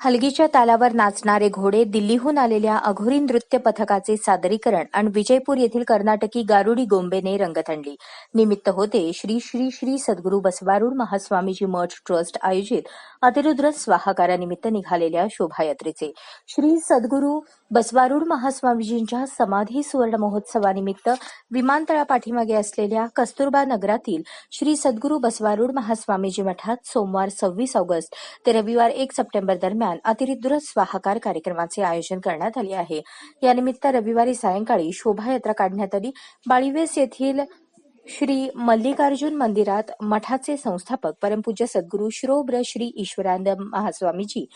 हलगीच्या तालावर नाचणारे घोडे दिल्लीहून आलेल्या अघोरी नृत्य पथकाचे सादरीकरण आणि विजयपूर येथील कर्नाटकी गारुडी गोंबेने रंगत आणली. निमित्त होते श्री श्री श्री सद्गुरू बसवारूढ महास्वामीजी मठ ट्रस्ट आयोजित अतिरुद्र स्वाहाकारानिमित्त निघालेल्या शोभायात्रेचे. श्री सद्गुरू बसवारूढ महास्वामीजींच्या समाधी सुवर्ण महोत्सवानिमित्त विमानतळा पाठीमागे असलेल्या कस्तुरबा नगरातील श्री सद्गुरू बसवारूढ महास्वामीजी मठात सोमवार सव्वीस ऑगस्ट ते रविवार एक सप्टेंबर दरम्यान अतिरिक्त स्वाहाकार कार्यक्रमाचे आयोजन करण्यात आले आहे. यानिमित्त रविवारी सायंकाळी शोभायात्रा काढण्यात आली बाळीवेस येथील श्री मल्लिकार्जुन मंदिरात मठाचे संस्थापक परमपूज्य सद्गुरू श्रोब्र श्री ईश्वरानंद महास्वामीजी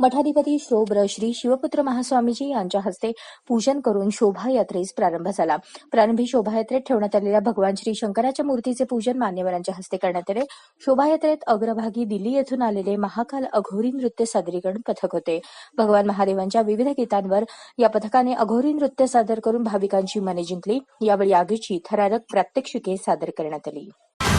मठाधिपती श्रोब्र श्री शिवपुत्र महास्वामीजी यांच्या हस्ते पूजन करून शोभायात्रेस प्रारंभ झाला. प्रारंभी शोभायात्रेत ठेवण्यात आलेल्या भगवान श्री शंकराच्या मूर्तीचे पूजन मान्यवरांच्या हस्ते करण्यात आले. शोभायात्रेत अग्रभागी दिल्ली येथून आलेले महाकाल अघोरी नृत्य सादरीकरण पथक होते. भगवान महादेवांच्या विविध गीतांवर या पथकाने अघोरी नृत्य सादर करून भाविकांची मने जिंकली. यावेळी आगीची थरारक प्रात्यक्षिके सादर करण्यात आली.